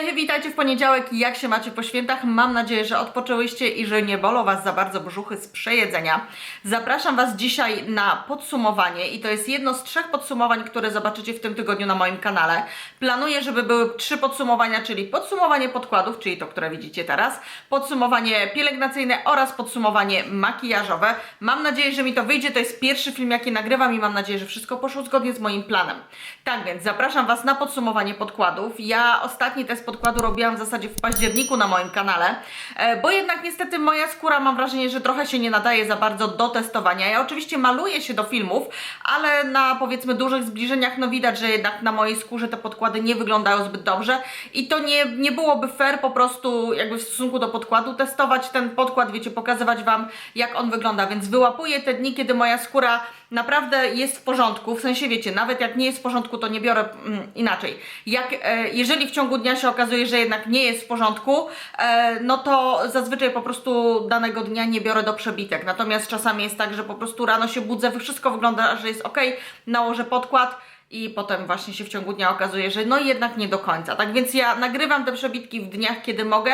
Hej, witajcie w poniedziałek. Jak się macie po świętach? Mam nadzieję, że odpoczęłyście i że nie bolą Was za bardzo brzuchy z przejedzenia. Zapraszam Was dzisiaj na podsumowanie i to jest jedno z trzech podsumowań, które zobaczycie w tym tygodniu na moim kanale. Planuję, żeby były trzy podsumowania, czyli podsumowanie podkładów, czyli to, które widzicie teraz, podsumowanie pielęgnacyjne oraz podsumowanie makijażowe. Mam nadzieję, że mi to wyjdzie. To jest pierwszy film, jaki nagrywam i mam nadzieję, że wszystko poszło zgodnie z moim planem. Tak więc zapraszam Was na podsumowanie podkładów. Ja ostatni test podkładu robiłam w zasadzie w październiku na moim kanale, e, bo jednak niestety moja skóra mam wrażenie, że trochę się nie nadaje za bardzo do testowania. Ja oczywiście maluję się do filmów, ale na powiedzmy dużych zbliżeniach no widać, że jednak na mojej skórze te podkłady nie wyglądają zbyt dobrze. I to nie, nie byłoby fair po prostu jakby w stosunku do podkładu testować ten podkład, wiecie, pokazywać Wam jak on wygląda, więc wyłapuję te dni, kiedy moja skóra naprawdę jest w porządku, w sensie wiecie, nawet jak nie jest w porządku, to nie biorę mm, inaczej. Jak, e, jeżeli w ciągu dnia się okazuje, że jednak nie jest w porządku, e, no to zazwyczaj po prostu danego dnia nie biorę do przebitek. Natomiast czasami jest tak, że po prostu rano się budzę, wszystko wygląda, że jest ok, nałożę podkład i potem właśnie się w ciągu dnia okazuje, że no jednak nie do końca. Tak więc ja nagrywam te przebitki w dniach, kiedy mogę,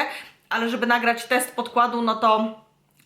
ale żeby nagrać test podkładu, no to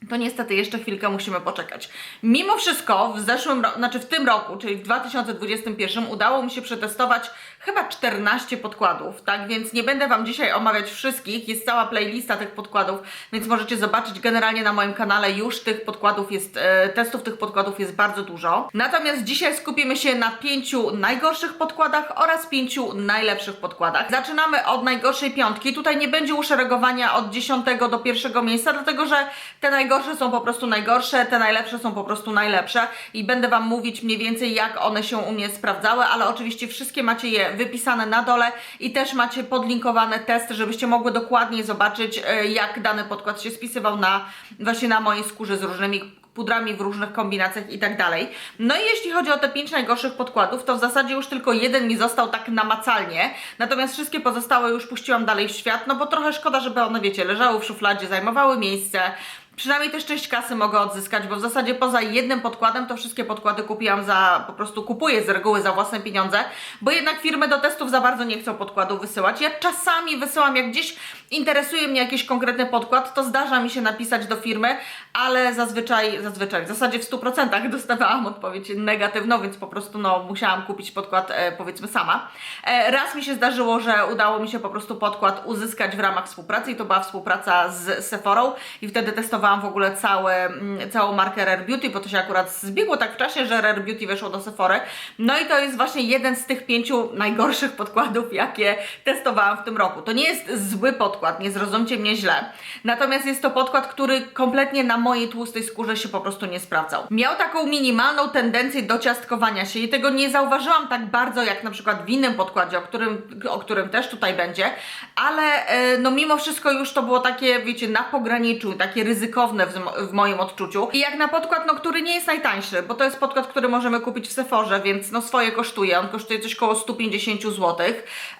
to niestety jeszcze chwilkę musimy poczekać. Mimo wszystko w zeszłym roku, znaczy w tym roku, czyli w 2021 udało mi się przetestować chyba 14 podkładów, tak? Więc nie będę Wam dzisiaj omawiać wszystkich, jest cała playlista tych podkładów, więc możecie zobaczyć. Generalnie na moim kanale już tych podkładów jest, e, testów tych podkładów jest bardzo dużo. Natomiast dzisiaj skupimy się na pięciu najgorszych podkładach oraz pięciu najlepszych podkładach. Zaczynamy od najgorszej piątki, tutaj nie będzie uszeregowania od 10 do pierwszego miejsca, dlatego że te najgorsze są po prostu najgorsze, te najlepsze są po prostu najlepsze. I będę Wam mówić mniej więcej jak one się u mnie sprawdzały, ale oczywiście wszystkie macie je wypisane na dole i też macie podlinkowane testy, żebyście mogły dokładniej zobaczyć e, jak dany podkład się spisywał na właśnie na mojej skórze z różnymi pudrami w różnych kombinacjach i tak dalej. No i jeśli chodzi o te pięć najgorszych podkładów, to w zasadzie już tylko jeden mi został tak namacalnie, natomiast wszystkie pozostałe już puściłam dalej w świat, no bo trochę szkoda, żeby one, wiecie, leżały w szufladzie, zajmowały miejsce, Przynajmniej też część kasy mogę odzyskać, bo w zasadzie poza jednym podkładem to wszystkie podkłady kupiłam za, po prostu kupuję z reguły za własne pieniądze, bo jednak firmy do testów za bardzo nie chcą podkładów wysyłać. Ja czasami wysyłam, jak gdzieś interesuje mnie jakiś konkretny podkład, to zdarza mi się napisać do firmy, ale zazwyczaj, zazwyczaj, w zasadzie w 100% dostawałam odpowiedź negatywną, więc po prostu no, musiałam kupić podkład e, powiedzmy sama. E, raz mi się zdarzyło, że udało mi się po prostu podkład uzyskać w ramach współpracy i to była współpraca z Sephorą i wtedy testowałam w ogóle całe, mm, całą markę Rare Beauty, bo to się akurat zbiegło tak w czasie, że Rare Beauty weszło do Sephory. No i to jest właśnie jeden z tych pięciu najgorszych podkładów, jakie testowałam w tym roku. To nie jest zły podkład, nie zrozumcie mnie źle. Natomiast jest to podkład, który kompletnie na mojej tłustej skórze się po prostu nie sprawdzał. Miał taką minimalną tendencję do ciastkowania się i tego nie zauważyłam tak bardzo jak na przykład w innym podkładzie, o którym, o którym też tutaj będzie, ale e, no mimo wszystko już to było takie, wiecie, na pograniczu, takie w, w moim odczuciu. I jak na podkład, no który nie jest najtańszy, bo to jest podkład, który możemy kupić w Sephorze, więc no swoje kosztuje, on kosztuje coś koło 150 zł,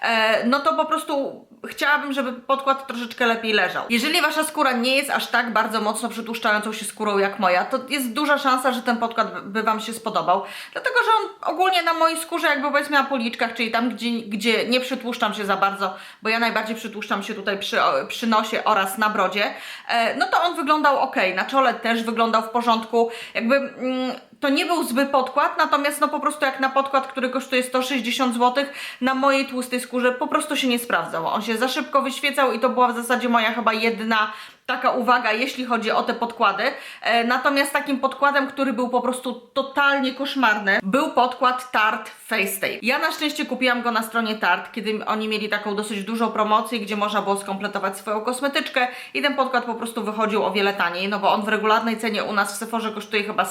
e, no to po prostu chciałabym, żeby podkład troszeczkę lepiej leżał. Jeżeli Wasza skóra nie jest aż tak bardzo mocno przytłuszczającą się skórą jak moja, to jest duża szansa, że ten podkład by Wam się spodobał, dlatego, że on ogólnie na mojej skórze jakby powiedzmy na policzkach, czyli tam, gdzie, gdzie nie przytłuszczam się za bardzo, bo ja najbardziej przytłuszczam się tutaj przy, przy nosie oraz na brodzie, e, no to on wyglądał ok, na czole też wyglądał w porządku, jakby mm, to nie był zły podkład, natomiast no po prostu jak na podkład, który kosztuje 160 zł, na mojej tłustej skórze po prostu się nie sprawdzał. On się za szybko wyświecał i to była w zasadzie moja chyba jedna taka uwaga, jeśli chodzi o te podkłady. E, natomiast takim podkładem, który był po prostu totalnie koszmarny, był podkład Tarte Face Tape. Ja na szczęście kupiłam go na stronie Tarte, kiedy oni mieli taką dosyć dużą promocję, gdzie można było skompletować swoją kosmetyczkę i ten podkład po prostu wychodził o wiele taniej, no bo on w regularnej cenie u nas w Sephorze kosztuje chyba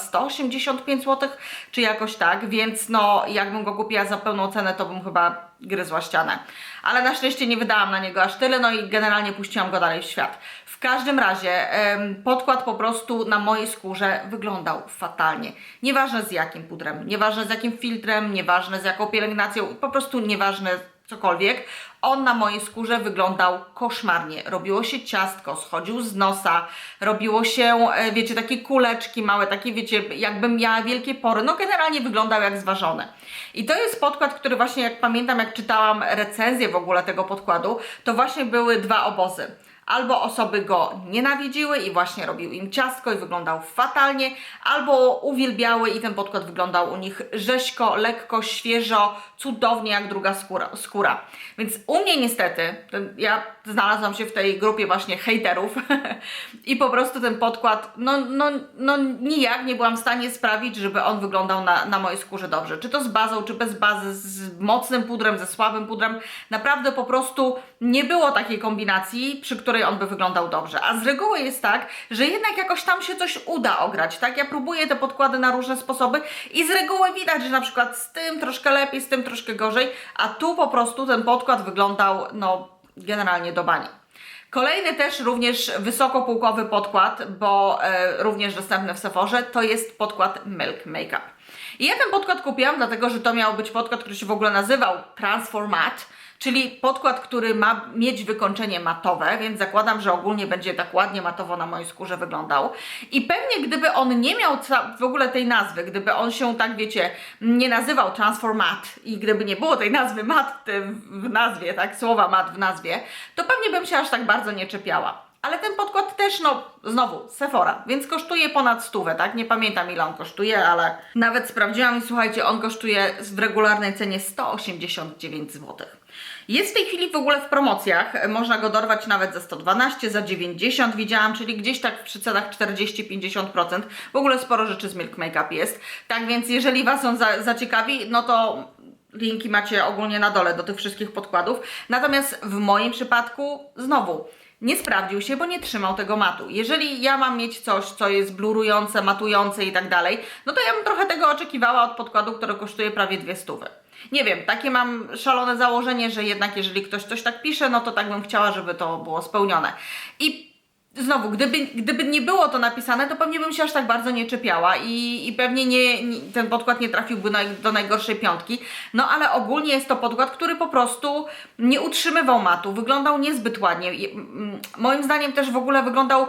185 zł, czy jakoś tak, więc no jakbym go kupiła za pełną cenę, to bym chyba gryzła ścianę. Ale na szczęście nie wydałam na niego aż tyle, no i generalnie puściłam go dalej w świat. W każdym razie podkład po prostu na mojej skórze wyglądał fatalnie. Nieważne z jakim pudrem, nieważne z jakim filtrem, nieważne z jaką pielęgnacją, po prostu nieważne cokolwiek, on na mojej skórze wyglądał koszmarnie. Robiło się ciastko, schodził z nosa, robiło się, e, wiecie, takie kuleczki małe, takie, wiecie, jakbym miała wielkie pory. No generalnie wyglądał jak zważony. I to jest podkład, który właśnie, jak pamiętam, jak czytałam recenzję w ogóle tego podkładu, to właśnie były dwa obozy. Albo osoby go nienawidziły i właśnie robił im ciastko i wyglądał fatalnie, albo uwielbiały i ten podkład wyglądał u nich rzeźko, lekko, świeżo, cudownie jak druga skóra. skóra. Więc u mnie niestety, ja znalazłam się w tej grupie właśnie hejterów i po prostu ten podkład, no, no, no nijak nie byłam w stanie sprawić, żeby on wyglądał na, na mojej skórze dobrze. Czy to z bazą, czy bez bazy, z mocnym pudrem, ze słabym pudrem. Naprawdę po prostu nie było takiej kombinacji, przy której on by wyglądał dobrze. A z reguły jest tak, że jednak jakoś tam się coś uda ograć, tak? Ja próbuję te podkłady na różne sposoby i z reguły widać, że na przykład z tym troszkę lepiej, z tym troszkę gorzej, a tu po prostu ten podkład wyglądał, no, generalnie do bani. Kolejny też również wysokopółkowy podkład, bo e, również dostępny w Sephorze, to jest podkład Milk Makeup. I ja ten podkład kupiłam, dlatego że to miał być podkład, który się w ogóle nazywał Transformat, czyli podkład, który ma mieć wykończenie matowe, więc zakładam, że ogólnie będzie tak ładnie matowo na mojej skórze wyglądał. I pewnie gdyby on nie miał w ogóle tej nazwy, gdyby on się tak, wiecie, nie nazywał Transformat i gdyby nie było tej nazwy mat w nazwie, tak, słowa mat w nazwie, to pewnie bym się aż tak bardzo nie czepiała. Ale ten podkład też, no, znowu, Sephora, więc kosztuje ponad stówę, tak? Nie pamiętam ile on kosztuje, ale nawet sprawdziłam i słuchajcie, on kosztuje w regularnej cenie 189 zł. Jest w tej chwili w ogóle w promocjach, można go dorwać nawet za 112, za 90 widziałam, czyli gdzieś tak przy cenach 40-50%. W ogóle sporo rzeczy z Milk Makeup jest. Tak więc jeżeli Was on za, zaciekawi, no to linki macie ogólnie na dole do tych wszystkich podkładów. Natomiast w moim przypadku znowu nie sprawdził się, bo nie trzymał tego matu. Jeżeli ja mam mieć coś, co jest blurujące, matujące i tak dalej, no to ja bym trochę tego oczekiwała od podkładu, który kosztuje prawie dwie stówy. Nie wiem, takie mam szalone założenie, że jednak jeżeli ktoś coś tak pisze, no to tak bym chciała, żeby to było spełnione. I znowu, gdyby, gdyby nie było to napisane, to pewnie bym się aż tak bardzo nie czepiała i, i pewnie nie, nie, ten podkład nie trafiłby na, do najgorszej piątki. No ale ogólnie jest to podkład, który po prostu nie utrzymywał matu, wyglądał niezbyt ładnie. Mm, moim zdaniem też w ogóle wyglądał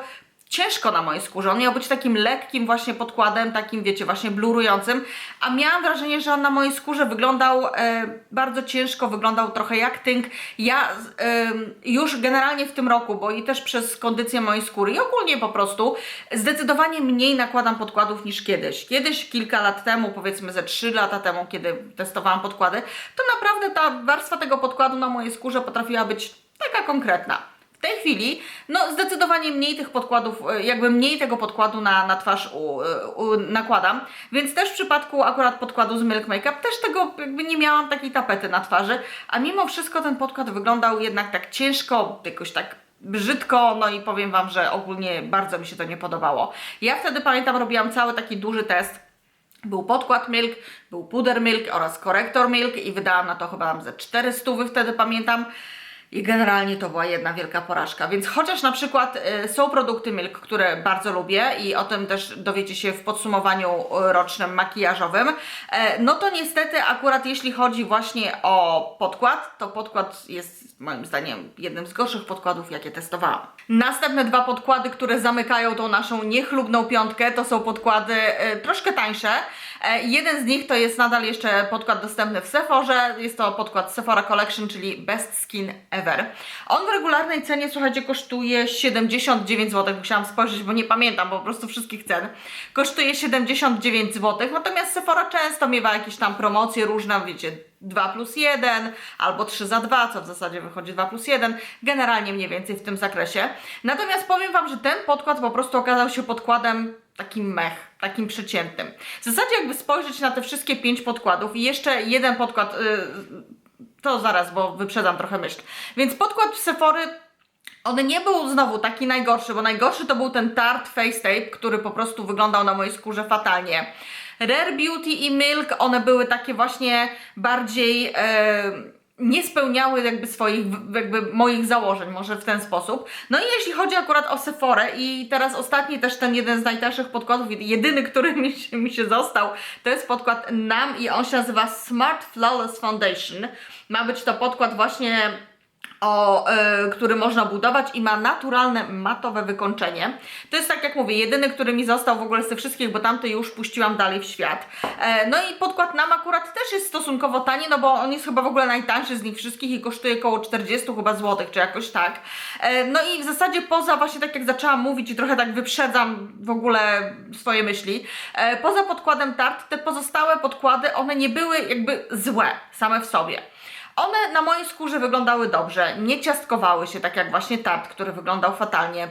ciężko na mojej skórze. On miał być takim lekkim właśnie podkładem, takim wiecie, właśnie blurującym, a miałam wrażenie, że on na mojej skórze wyglądał e, bardzo ciężko, wyglądał trochę jak tynk. Ja e, już generalnie w tym roku, bo i też przez kondycję mojej skóry i ogólnie po prostu zdecydowanie mniej nakładam podkładów niż kiedyś. Kiedyś, kilka lat temu, powiedzmy ze 3 lata temu, kiedy testowałam podkłady, to naprawdę ta warstwa tego podkładu na mojej skórze potrafiła być taka konkretna. Tej chwili, no zdecydowanie mniej tych podkładów, e, jakby mniej tego podkładu na, na twarz u, e, u, nakładam, więc też w przypadku akurat podkładu z Milk Makeup też tego jakby nie miałam takiej tapety na twarzy, a mimo wszystko ten podkład wyglądał jednak tak ciężko, jakoś tak brzydko, no i powiem Wam, że ogólnie bardzo mi się to nie podobało. Ja wtedy pamiętam, robiłam cały taki duży test, był podkład Milk, był puder Milk oraz korektor Milk i wydałam na to chyba ze 400 wtedy pamiętam. I generalnie to była jedna wielka porażka. Więc chociaż na przykład y, są produkty Milk, które bardzo lubię i o tym też dowiecie się w podsumowaniu y, rocznym makijażowym, e, no to niestety akurat jeśli chodzi właśnie o podkład, to podkład jest moim zdaniem jednym z gorszych podkładów, jakie testowałam. Następne dwa podkłady, które zamykają tą naszą niechlubną piątkę, to są podkłady y, troszkę tańsze. E, jeden z nich to jest nadal jeszcze podkład dostępny w Sephorze. Jest to podkład Sephora Collection, czyli Best Skin Ever. On w regularnej cenie, słuchajcie, kosztuje 79 zł. Musiałam spojrzeć, bo nie pamiętam po prostu wszystkich cen. Kosztuje 79 zł. Natomiast Sephora często miewa jakieś tam promocje różne, wiecie, 2 plus 1 albo 3 za 2, co w zasadzie wychodzi 2 plus 1, generalnie mniej więcej w tym zakresie. Natomiast powiem Wam, że ten podkład po prostu okazał się podkładem takim mech, takim przeciętnym. W zasadzie jakby spojrzeć na te wszystkie pięć podkładów i jeszcze jeden podkład, yy, to zaraz, bo wyprzedzam trochę myśl. Więc podkład Sephory on nie był znowu taki najgorszy, bo najgorszy to był ten Tarte Face Tape, który po prostu wyglądał na mojej skórze fatalnie. Rare Beauty i Milk, one były takie właśnie bardziej... Yy, nie spełniały jakby swoich, jakby moich założeń, może w ten sposób. No i jeśli chodzi akurat o Sephorę i teraz ostatni też ten jeden z najtańszych podkładów, jedyny, który mi się, mi się został, to jest podkład NAM i on się nazywa Smart Flawless Foundation. Ma być to podkład właśnie o, y, który można budować i ma naturalne matowe wykończenie. To jest tak jak mówię, jedyny, który mi został w ogóle z tych wszystkich, bo tamty już puściłam dalej w świat. E, no i podkład nam akurat też jest stosunkowo tani, no bo on jest chyba w ogóle najtańszy z nich wszystkich i kosztuje około 40 chyba złotych, czy jakoś tak. E, no i w zasadzie poza właśnie tak jak zaczęłam mówić i trochę tak wyprzedzam w ogóle swoje myśli, e, poza podkładem Tarte, te pozostałe podkłady, one nie były jakby złe same w sobie. One na mojej skórze wyglądały dobrze, nie ciastkowały się tak jak właśnie tart, który wyglądał fatalnie.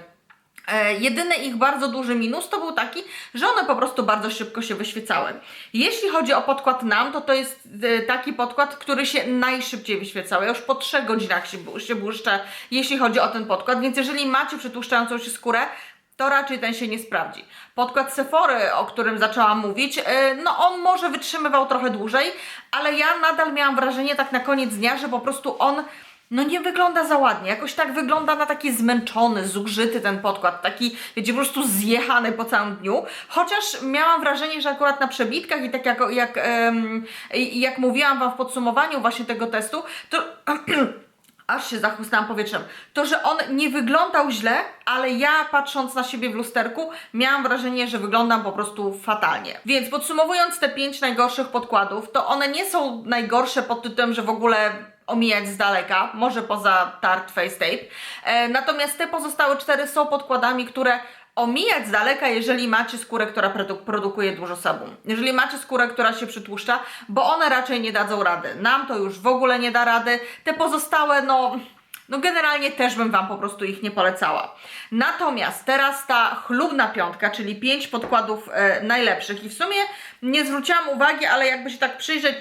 E, jedyny ich bardzo duży minus to był taki, że one po prostu bardzo szybko się wyświecały. Jeśli chodzi o podkład NAM, to to jest e, taki podkład, który się najszybciej wyświecał. Ja już po 3 godzinach się, się błyszczę, jeśli chodzi o ten podkład, więc jeżeli macie przetłuszczającą się skórę, to raczej ten się nie sprawdzi. Podkład Sephory, o którym zaczęłam mówić, yy, no on może wytrzymywał trochę dłużej, ale ja nadal miałam wrażenie tak na koniec dnia, że po prostu on no nie wygląda za ładnie. Jakoś tak wygląda na taki zmęczony, zużyty ten podkład, taki, wiecie, po prostu zjechany po całym dniu. Chociaż miałam wrażenie, że akurat na przebitkach i tak jak, jak, i- jak mówiłam Wam w podsumowaniu właśnie tego testu, to aż się zachłysnęłam powietrzem. To, że on nie wyglądał źle, ale ja patrząc na siebie w lusterku, miałam wrażenie, że wyglądam po prostu fatalnie. Więc podsumowując te pięć najgorszych podkładów, to one nie są najgorsze pod tytułem, że w ogóle omijać z daleka, może poza Tarte Face Tape. E, natomiast te pozostałe cztery są podkładami, które omijać z daleka, jeżeli macie skórę, która produ- produkuje dużo sabun. Jeżeli macie skórę, która się przytłuszcza, bo one raczej nie dadzą rady. Nam to już w ogóle nie da rady. Te pozostałe, no... No generalnie też bym Wam po prostu ich nie polecała. Natomiast teraz ta chlubna piątka, czyli pięć podkładów e, najlepszych i w sumie nie zwróciłam uwagi, ale jakby się tak przyjrzeć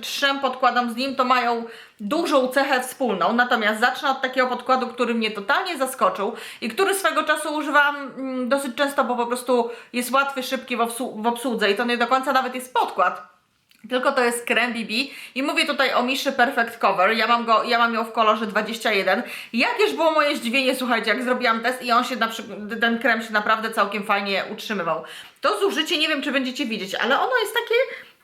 trzem podkładom z nim, to mają dużą cechę wspólną. Natomiast zacznę od takiego podkładu, który mnie totalnie zaskoczył i który swego czasu używam mm, dosyć często, bo po prostu jest łatwy, szybki w obsłudze i to nie do końca nawet jest podkład. Tylko to jest krem BB i mówię tutaj o Miszy Perfect Cover. Ja mam go, ja mam ją w kolorze 21. Jakież było moje zdziwienie, słuchajcie, jak zrobiłam test i on się na przykład, ten krem się naprawdę całkiem fajnie utrzymywał. To zużycie nie wiem, czy będziecie widzieć, ale ono jest takie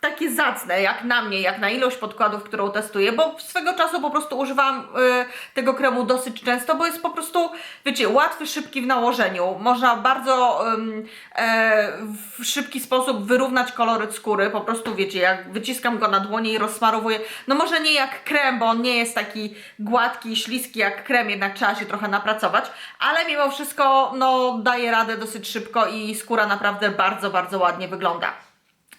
takie zacne, jak na mnie, jak na ilość podkładów, którą testuję, bo swego czasu po prostu używałam y, tego kremu dosyć często, bo jest po prostu, wiecie, łatwy, szybki w nałożeniu. Można bardzo e, w szybki sposób wyrównać koloryt skóry, po prostu wiecie, jak wyciskam go na dłonie i rozsmarowuję, no może nie jak krem, bo on nie jest taki gładki, śliski jak krem, jednak trzeba się trochę napracować, ale mimo wszystko, no daje radę dosyć szybko i skóra naprawdę bardzo, bardzo ładnie wygląda.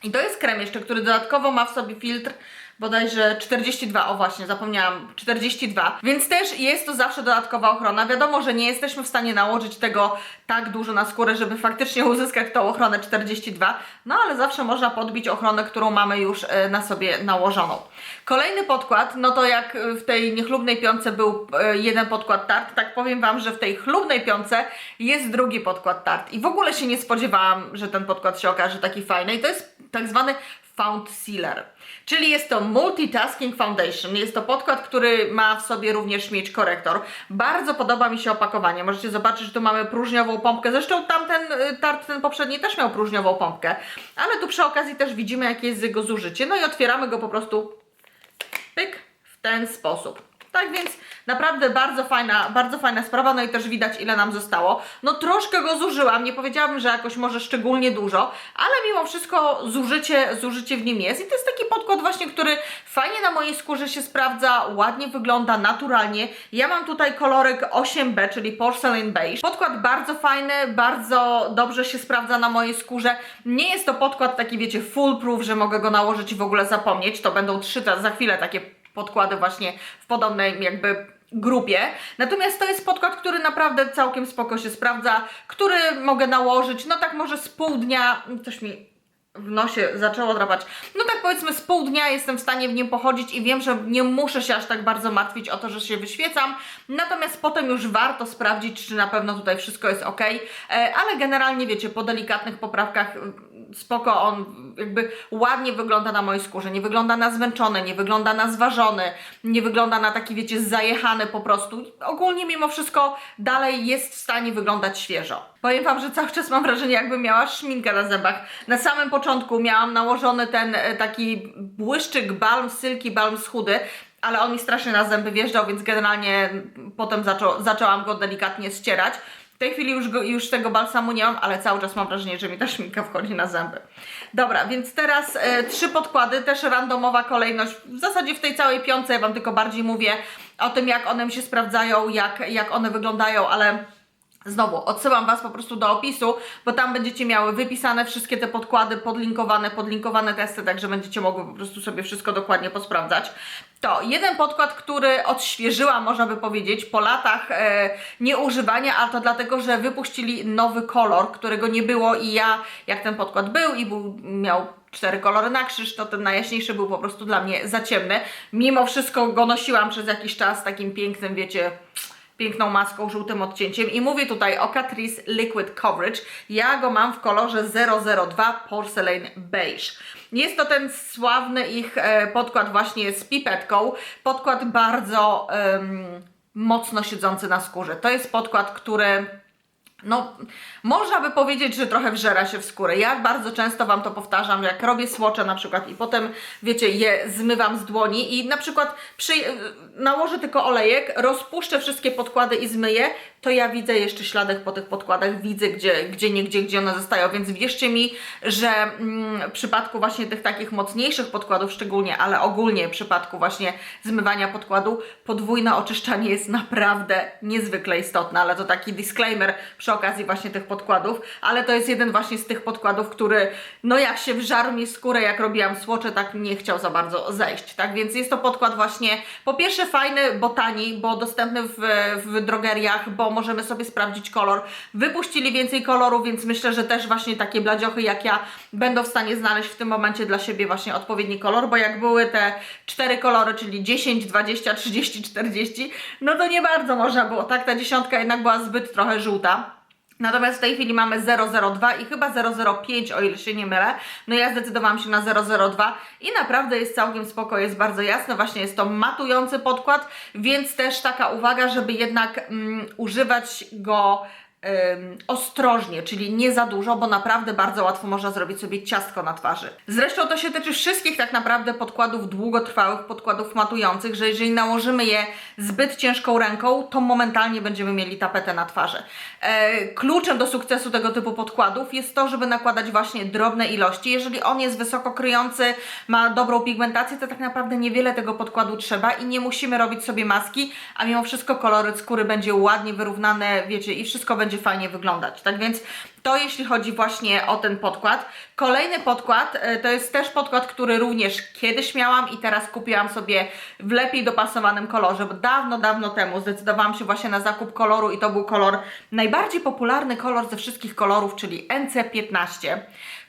I to jest krem jeszcze, który dodatkowo ma w sobie filtr bodajże 42, o właśnie, zapomniałam, 42, więc też jest to zawsze dodatkowa ochrona. Wiadomo, że nie jesteśmy w stanie nałożyć tego tak dużo na skórę, żeby faktycznie uzyskać tą ochronę 42, no ale zawsze można podbić ochronę, którą mamy już e, na sobie nałożoną. Kolejny podkład, no to jak e, w tej niechlubnej piące był e, jeden podkład Tarte, tak powiem Wam, że w tej chlubnej piące jest drugi podkład Tarte i w ogóle się nie spodziewałam, że ten podkład się okaże taki fajny. I to jest tak zwany Found Sealer. Czyli jest to Multitasking Foundation. Jest to podkład, który ma w sobie również mieć korektor. Bardzo podoba mi się opakowanie. Możecie zobaczyć, że tu mamy próżniową pompkę. Zresztą tamten y, tart, ten poprzedni też miał próżniową pompkę. Ale tu przy okazji też widzimy, jakie jest jego zużycie. No i otwieramy go po prostu pyk w ten sposób. Tak więc naprawdę bardzo fajna, bardzo fajna sprawa, no i też widać ile nam zostało. No troszkę go zużyłam, nie powiedziałabym, że jakoś może szczególnie dużo, ale mimo wszystko zużycie, zużycie w nim jest i to jest taki podkład właśnie, który fajnie na mojej skórze się sprawdza, ładnie wygląda, naturalnie. Ja mam tutaj kolorek 8B, czyli Porcelain Beige. Podkład bardzo fajny, bardzo dobrze się sprawdza na mojej skórze. Nie jest to podkład taki, wiecie, foolproof, że mogę go nałożyć i w ogóle zapomnieć. To będą trzy, za chwilę takie podkłady właśnie w podobnej jakby grupie. Natomiast to jest podkład, który naprawdę całkiem spoko się sprawdza, który mogę nałożyć, no tak może z pół dnia, coś mi w nosie zaczęło drapać. No tak powiedzmy z pół dnia jestem w stanie w nim pochodzić i wiem, że nie muszę się aż tak bardzo martwić o to, że się wyświecam. Natomiast potem już warto sprawdzić, czy na pewno tutaj wszystko jest ok. E, ale generalnie wiecie, po delikatnych poprawkach mm, spoko, on jakby ładnie wygląda na mojej skórze, nie wygląda na zmęczony, nie wygląda na zważony, nie wygląda na taki, wiecie, zajechany po prostu. Ogólnie mimo wszystko dalej jest w stanie wyglądać świeżo. Powiem Wam, że cały czas mam wrażenie, jakbym miała szminkę na zębach. Na samym początku miałam nałożony ten e, taki błyszczyk balm, silki balm z chudy, ale on mi strasznie na zęby wjeżdżał, więc generalnie potem zaczą, zaczęłam go delikatnie ścierać. W tej chwili już, go, już tego balsamu nie mam, ale cały czas mam wrażenie, że mi ta szminka wchodzi na zęby. Dobra, więc teraz e, trzy podkłady, też randomowa kolejność. W zasadzie w tej całej piątce ja Wam tylko bardziej mówię o tym, jak one mi się sprawdzają, jak, jak one wyglądają, ale Znowu, odsyłam Was po prostu do opisu, bo tam będziecie miały wypisane wszystkie te podkłady, podlinkowane, podlinkowane testy, także będziecie mogły po prostu sobie wszystko dokładnie posprawdzać. To jeden podkład, który odświeżyłam, można by powiedzieć, po latach e, nieużywania, a to dlatego, że wypuścili nowy kolor, którego nie było i ja, jak ten podkład był i był, miał cztery kolory na krzyż, to ten najjaśniejszy był po prostu dla mnie za ciemny. Mimo wszystko go nosiłam przez jakiś czas takim pięknym, wiecie, piękną maską, żółtym odcięciem i mówię tutaj o Catrice Liquid Coverage. Ja go mam w kolorze 002 Porcelain Beige. Jest to ten sławny ich e, podkład właśnie z pipetką. Podkład bardzo em, mocno siedzący na skórze. To jest podkład, który no, można by powiedzieć, że trochę wżera się w skórę. Ja bardzo często Wam to powtarzam, jak robię słocze na przykład i potem, wiecie, je zmywam z dłoni i na przykład przy, nałożę tylko olejek, rozpuszczę wszystkie podkłady i zmyję, to ja widzę jeszcze śladek po tych podkładach, widzę gdzie, gdzie nie gdzie, gdzie one zostają, więc wierzcie mi, że mm, w przypadku właśnie tych takich mocniejszych podkładów szczególnie, ale ogólnie w przypadku właśnie zmywania podkładu, podwójne oczyszczanie jest naprawdę niezwykle istotne, ale to taki disclaimer przy okazji właśnie tych podkładów, ale to jest jeden właśnie z tych podkładów, który no jak się wżarł mi skórę, jak robiłam słocze, tak nie chciał za bardzo zejść, tak, więc jest to podkład właśnie po pierwsze fajny, bo tani, bo dostępny w, w drogeriach, bo możemy sobie sprawdzić kolor. Wypuścili więcej kolorów, więc myślę, że też właśnie takie bladziochy jak ja będą w stanie znaleźć w tym momencie dla siebie właśnie odpowiedni kolor, bo jak były te cztery kolory, czyli 10, 20, 30, 40, no to nie bardzo można było, tak? Ta dziesiątka jednak była zbyt trochę żółta. Natomiast w tej chwili mamy 002 i chyba 005, o ile się nie mylę. No ja zdecydowałam się na 002 i naprawdę jest całkiem spoko, jest bardzo jasne. Właśnie jest to matujący podkład, więc też taka uwaga, żeby jednak mm, używać go ostrożnie, czyli nie za dużo, bo naprawdę bardzo łatwo można zrobić sobie ciastko na twarzy. Zresztą to się tyczy wszystkich tak naprawdę podkładów długotrwałych, podkładów matujących, że jeżeli nałożymy je zbyt ciężką ręką, to momentalnie będziemy mieli tapetę na twarzy. E, kluczem do sukcesu tego typu podkładów jest to, żeby nakładać właśnie drobne ilości. Jeżeli on jest wysoko kryjący, ma dobrą pigmentację, to tak naprawdę niewiele tego podkładu trzeba i nie musimy robić sobie maski, a mimo wszystko kolory skóry będzie ładnie wyrównane, wiecie, i wszystko będzie fajnie wyglądać. Tak więc to jeśli chodzi właśnie o ten podkład. Kolejny podkład e, to jest też podkład, który również kiedyś miałam i teraz kupiłam sobie w lepiej dopasowanym kolorze, bo dawno, dawno temu zdecydowałam się właśnie na zakup koloru i to był kolor, najbardziej popularny kolor ze wszystkich kolorów, czyli NC15,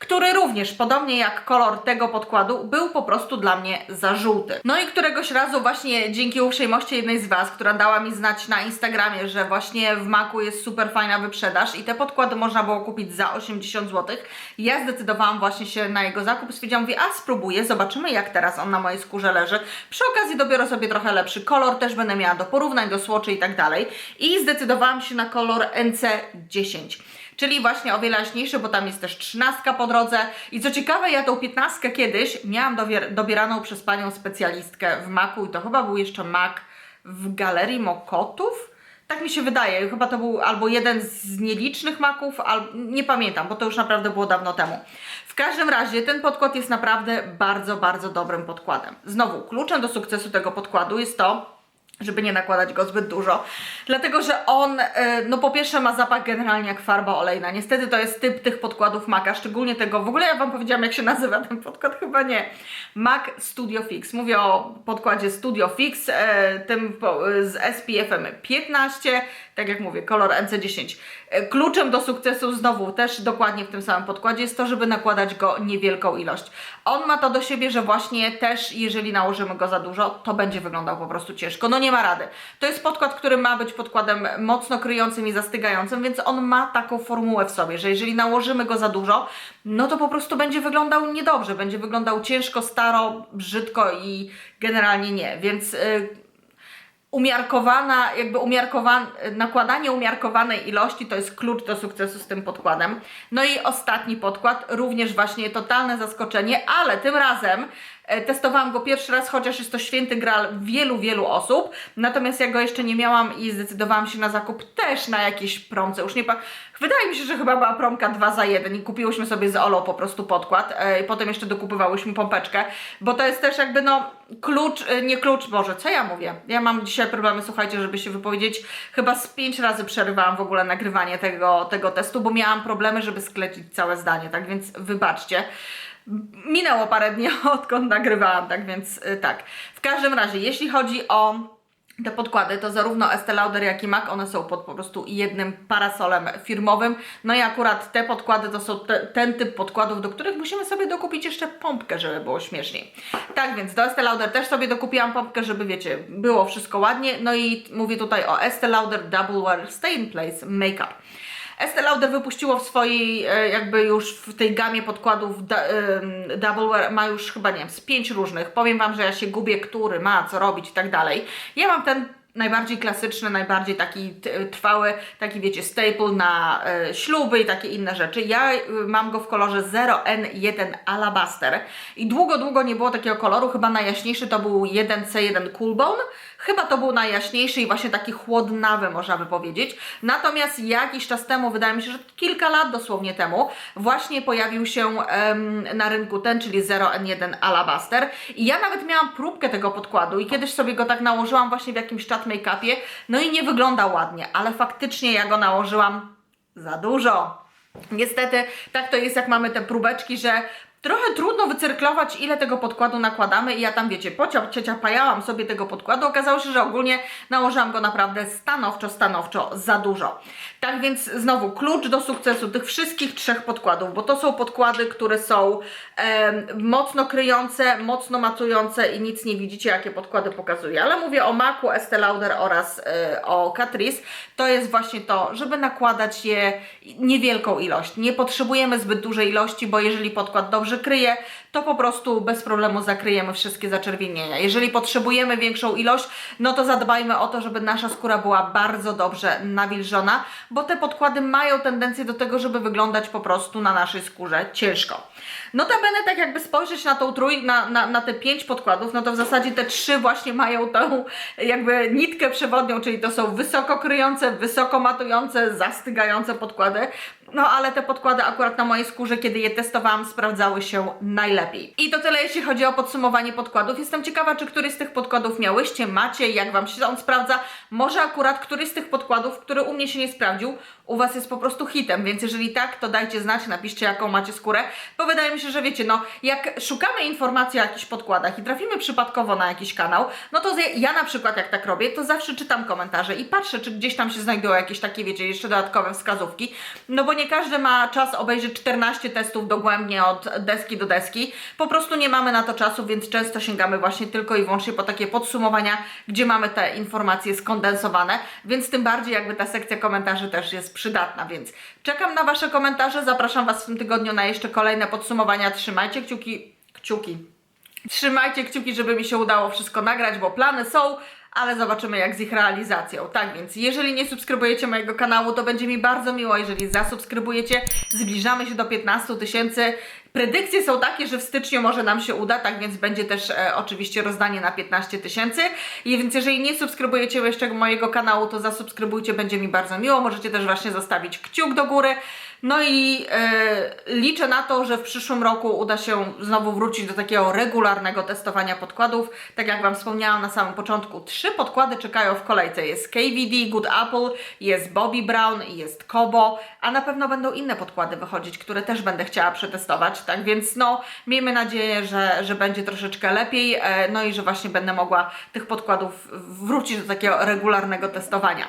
który również, podobnie jak kolor tego podkładu, był po prostu dla mnie za żółty. No i któregoś razu właśnie dzięki uprzejmości jednej z Was, która dała mi znać na Instagramie, że właśnie w Maku jest super fajna wyprzedaż i te podkłady można było kupić za 80 zł. Ja zdecydowałam właśnie się na jego zakup. Stwierdziłam, mówię, a spróbuję, zobaczymy jak teraz on na mojej skórze leży. Przy okazji dobiorę sobie trochę lepszy kolor, też będę miała do porównań, do słoczy i tak dalej. I zdecydowałam się na kolor NC10 czyli właśnie o wiele jaśniejszy, bo tam jest też trzynastka po drodze. I co ciekawe, ja tą piętnastkę kiedyś miałam dobieraną przez panią specjalistkę w Maku i to chyba był jeszcze Mak w Galerii Mokotów. Tak mi się wydaje, chyba to był albo jeden z nielicznych maków, albo nie pamiętam, bo to już naprawdę było dawno temu. W każdym razie ten podkład jest naprawdę bardzo, bardzo dobrym podkładem. Znowu, kluczem do sukcesu tego podkładu jest to, żeby nie nakładać go zbyt dużo. Dlatego, że on, e, no po pierwsze ma zapach generalnie jak farba olejna. Niestety to jest typ tych podkładów Maca, szczególnie tego, w ogóle ja Wam powiedziałam jak się nazywa ten podkład, chyba nie. Mac Studio Fix. Mówię o podkładzie Studio Fix, e, tym z SPF-em 15, tak jak mówię, kolor NC10. Kluczem do sukcesu znowu też dokładnie w tym samym podkładzie jest to, żeby nakładać go niewielką ilość. On ma to do siebie, że właśnie też jeżeli nałożymy go za dużo, to będzie wyglądał po prostu ciężko. No nie ma rady. To jest podkład, który ma być podkładem mocno kryjącym i zastygającym, więc on ma taką formułę w sobie, że jeżeli nałożymy go za dużo, no to po prostu będzie wyglądał niedobrze, będzie wyglądał ciężko, staro, brzydko i generalnie nie. Więc y, umiarkowana, jakby umiarkowan, nakładanie umiarkowanej ilości to jest klucz do sukcesu z tym podkładem. No i ostatni podkład, również właśnie totalne zaskoczenie, ale tym razem testowałam go pierwszy raz, chociaż jest to święty gral wielu, wielu osób. Natomiast ja go jeszcze nie miałam i zdecydowałam się na zakup też na jakiejś promce. Już nie pa... Wydaje mi się, że chyba była promka 2 za 1 i kupiłyśmy sobie z Olo po prostu podkład e, i potem jeszcze dokupywałyśmy pompeczkę, bo to jest też jakby no klucz, e, nie klucz, Boże, co ja mówię? Ja mam dzisiaj problemy, słuchajcie, żeby się wypowiedzieć. Chyba z pięć razy przerywałam w ogóle nagrywanie tego, tego testu, bo miałam problemy, żeby sklecić całe zdanie, tak więc wybaczcie. Minęło parę dni, odkąd nagrywałam, tak więc y, tak. W każdym razie, jeśli chodzi o te podkłady, to zarówno Estee Lauder, jak i MAC, one są pod po prostu jednym parasolem firmowym. No i akurat te podkłady to są te, ten typ podkładów, do których musimy sobie dokupić jeszcze pompkę, żeby było śmieszniej. Tak więc do Estee Lauder też sobie dokupiłam pompkę, żeby wiecie, było wszystko ładnie. No i mówię tutaj o Estee Lauder Double Wear Stay in Place Makeup. Estee Lauder wypuściło w swojej, e, jakby już w tej gamie podkładów Double Wear, ma już chyba, nie wiem, z pięć różnych. Powiem Wam, że ja się gubię, który ma, co robić i tak dalej. Ja mam ten najbardziej klasyczny, najbardziej taki trwały, taki wiecie, staple na e, śluby i takie inne rzeczy. Ja y, mam go w kolorze 0N1 Alabaster i długo, długo nie było takiego koloru, chyba najjaśniejszy to był 1C1 Coolbone, chyba to był najjaśniejszy i właśnie taki chłodnawy można by powiedzieć. Natomiast jakiś czas temu, wydaje mi się, że kilka lat dosłownie temu, właśnie pojawił się na rynku ten, czyli 0N1 Alabaster i ja nawet miałam próbkę tego podkładu i kiedyś sobie go tak nałożyłam właśnie w jakimś chat make-upie, no i nie wygląda ładnie, ale faktycznie ja go nałożyłam za dużo. Niestety, tak to jest, jak mamy te próbeczki, że trochę trudno wycyrklować, ile tego podkładu nakładamy i ja tam, wiecie, pocia, ciecia pajałam sobie tego podkładu, okazało się, że ogólnie nałożyłam go naprawdę stanowczo, stanowczo za dużo. Tak więc znowu klucz do sukcesu tych wszystkich trzech podkładów, bo to są podkłady, które są em, mocno kryjące, mocno matujące i nic nie widzicie, jakie podkłady pokazuję. Ale mówię o Macu, Estee Lauder oraz e, o Catrice. To jest właśnie to, żeby nakładać je niewielką ilość. Nie potrzebujemy zbyt dużej ilości, bo jeżeli podkład dobrze kryje, to po prostu bez problemu zakryjemy wszystkie zaczerwienienia. Jeżeli potrzebujemy większą ilość, no to zadbajmy o to, żeby nasza skóra była bardzo dobrze nawilżona, bo te podkłady mają tendencję do tego, żeby wyglądać po prostu na naszej skórze ciężko. Notabene tak jakby spojrzeć na tą trój, na, na, na te pięć podkładów, no to w zasadzie te trzy właśnie mają tą jakby nitkę przewodnią, czyli to są wysoko kryjące, wysoko matujące, zastygające podkłady. No ale te podkłady akurat na mojej skórze, kiedy je testowałam, sprawdzały się najlepiej. I to tyle jeśli chodzi o podsumowanie podkładów. Jestem ciekawa, czy któryś z tych podkładów miałyście, macie, jak Wam się on sprawdza. Może akurat któryś z tych podkładów, który u mnie się nie sprawdził, u Was jest po prostu hitem, więc jeżeli tak, to dajcie znać, napiszcie jaką macie skórę, bo wydaje mi się, że wiecie, no jak szukamy informacji o jakichś podkładach i trafimy przypadkowo na jakiś kanał, no to ja na przykład jak tak robię, to zawsze czytam komentarze i patrzę, czy gdzieś tam się znajdują jakieś takie, wiecie, jeszcze dodatkowe wskazówki, no bo nie każdy ma czas obejrzeć 14 testów dogłębnie od deski do deski, po prostu nie mamy na to czasu, więc często sięgamy właśnie tylko i wyłącznie po takie podsumowania, gdzie mamy te informacje skondensowane, więc tym bardziej jakby ta sekcja komentarzy też jest przydatna, więc czekam na Wasze komentarze, zapraszam Was w tym tygodniu na jeszcze kolejne podsumowania, trzymajcie kciuki, kciuki, Trzymajcie kciuki, żeby mi się udało wszystko nagrać, bo plany są, ale zobaczymy jak z ich realizacją. Tak więc, jeżeli nie subskrybujecie mojego kanału, to będzie mi bardzo miło, jeżeli zasubskrybujecie. Zbliżamy się do 15 tysięcy. Predykcje są takie, że w styczniu może nam się uda, tak więc będzie też e, oczywiście rozdanie na 15 tysięcy. Więc jeżeli nie subskrybujecie jeszcze mojego kanału, to zasubskrybujcie, będzie mi bardzo miło. Możecie też właśnie zostawić kciuk do góry. No i e, liczę na to, że w przyszłym roku uda się znowu wrócić do takiego regularnego testowania podkładów. Tak jak Wam wspomniałam na samym początku, trzy podkłady czekają w kolejce. Jest KVD, Good Apple, jest Bobby Brown i jest Kobo, a na pewno będą inne podkłady wychodzić, które też będę chciała przetestować. Tak więc no, miejmy nadzieję, że, że będzie troszeczkę lepiej, e, no i że właśnie będę mogła tych podkładów wrócić do takiego regularnego testowania.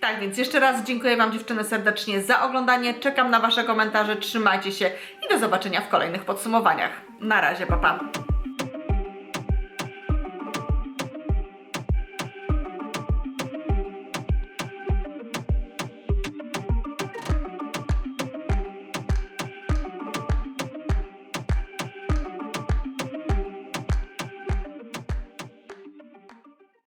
Tak więc jeszcze raz dziękuję Wam dziewczyny serdecznie za oglądanie. Czekam na Wasze komentarze, trzymajcie się i do zobaczenia w kolejnych podsumowaniach. Na razie, pa pa.